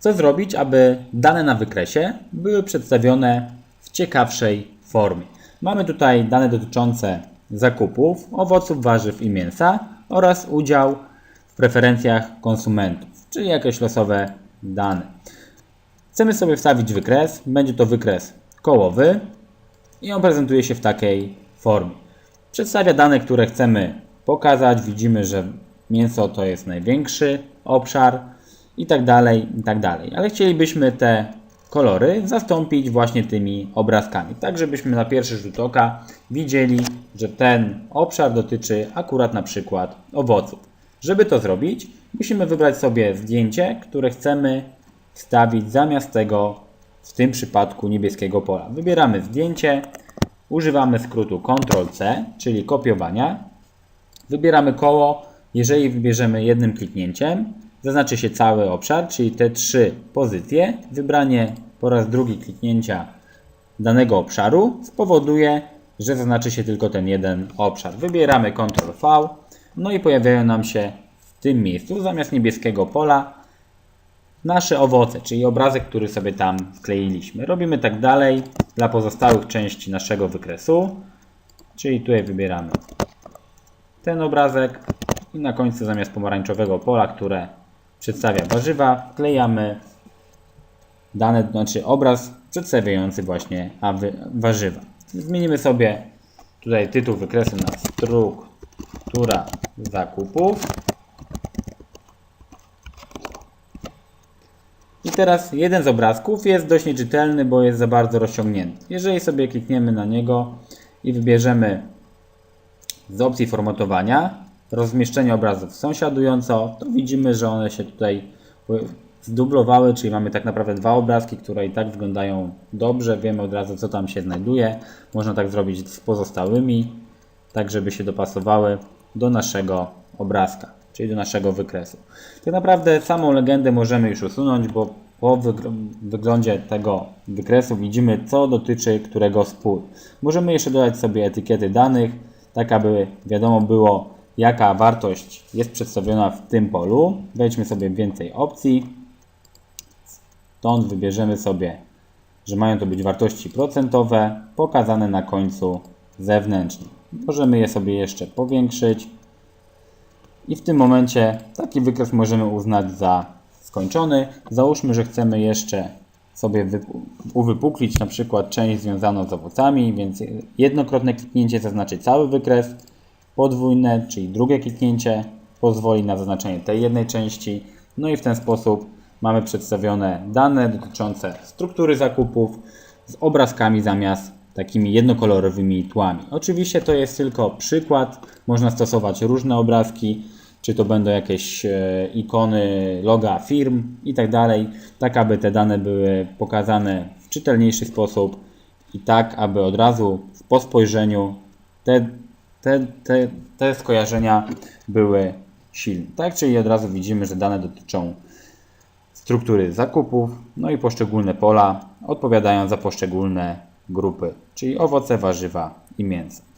Co zrobić, aby dane na wykresie były przedstawione w ciekawszej formie? Mamy tutaj dane dotyczące zakupów owoców, warzyw i mięsa oraz udział w preferencjach konsumentów, czyli jakieś losowe dane. Chcemy sobie wstawić wykres. Będzie to wykres kołowy i on prezentuje się w takiej formie. Przedstawia dane, które chcemy pokazać. Widzimy, że mięso to jest największy obszar i tak dalej, i tak dalej. Ale chcielibyśmy te kolory zastąpić właśnie tymi obrazkami, tak żebyśmy na pierwszy rzut oka widzieli, że ten obszar dotyczy akurat na przykład owoców. Żeby to zrobić, musimy wybrać sobie zdjęcie, które chcemy wstawić zamiast tego, w tym przypadku niebieskiego pola. Wybieramy zdjęcie, używamy skrótu Ctrl-C, czyli kopiowania. Wybieramy koło. Jeżeli wybierzemy jednym kliknięciem, zaznaczy się cały obszar, czyli te trzy pozycje. Wybranie po raz drugi kliknięcia danego obszaru spowoduje, że zaznaczy się tylko ten jeden obszar. Wybieramy Ctrl V, no i pojawiają nam się w tym miejscu zamiast niebieskiego pola nasze owoce, czyli obrazek, który sobie tam wkleiliśmy. Robimy tak dalej dla pozostałych części naszego wykresu, czyli tutaj wybieramy ten obrazek i na końcu zamiast pomarańczowego pola, które przedstawia warzywa, wklejamy dane, znaczy obraz przedstawiający właśnie warzywa. Zmienimy sobie tutaj tytuł wykresu na struktura zakupów. I teraz jeden z obrazków jest dość nieczytelny, bo jest za bardzo rozciągnięty. Jeżeli sobie klikniemy na niego i wybierzemy z opcji formatowania rozmieszczenie obrazów sąsiadująco, to widzimy, że one się tutaj zdublowały, czyli mamy tak naprawdę dwa obrazki, które i tak wyglądają dobrze, wiemy od razu co tam się znajduje. Można tak zrobić z pozostałymi, tak żeby się dopasowały do naszego obrazka, czyli do naszego wykresu. Tak naprawdę samą legendę możemy już usunąć, bo po wygl- wyglądzie tego wykresu widzimy co dotyczy którego z pól. Możemy jeszcze dodać sobie etykiety danych, tak aby wiadomo było jaka wartość jest przedstawiona w tym polu. Wejdźmy sobie więcej opcji. Stąd wybierzemy sobie, że mają to być wartości procentowe pokazane na końcu zewnętrznym. Możemy je sobie jeszcze powiększyć. I w tym momencie taki wykres możemy uznać za skończony. Załóżmy, że chcemy jeszcze sobie wypu- uwypuklić na przykład część związaną z owocami, więc jednokrotne kliknięcie zaznaczy cały wykres, podwójne, czyli drugie kliknięcie pozwoli na zaznaczenie tej jednej części. No i w ten sposób mamy przedstawione dane dotyczące struktury zakupów z obrazkami zamiast takimi jednokolorowymi tłami. Oczywiście to jest tylko przykład, można stosować różne obrazki, czy to będą jakieś e, ikony, loga firm i tak dalej, tak aby te dane były pokazane w czytelniejszy sposób i tak, aby od razu po spojrzeniu te, te, te, te skojarzenia były silne. Tak, czyli od razu widzimy, że dane dotyczą struktury zakupów, no i poszczególne pola odpowiadają za poszczególne grupy, czyli owoce, warzywa i mięso.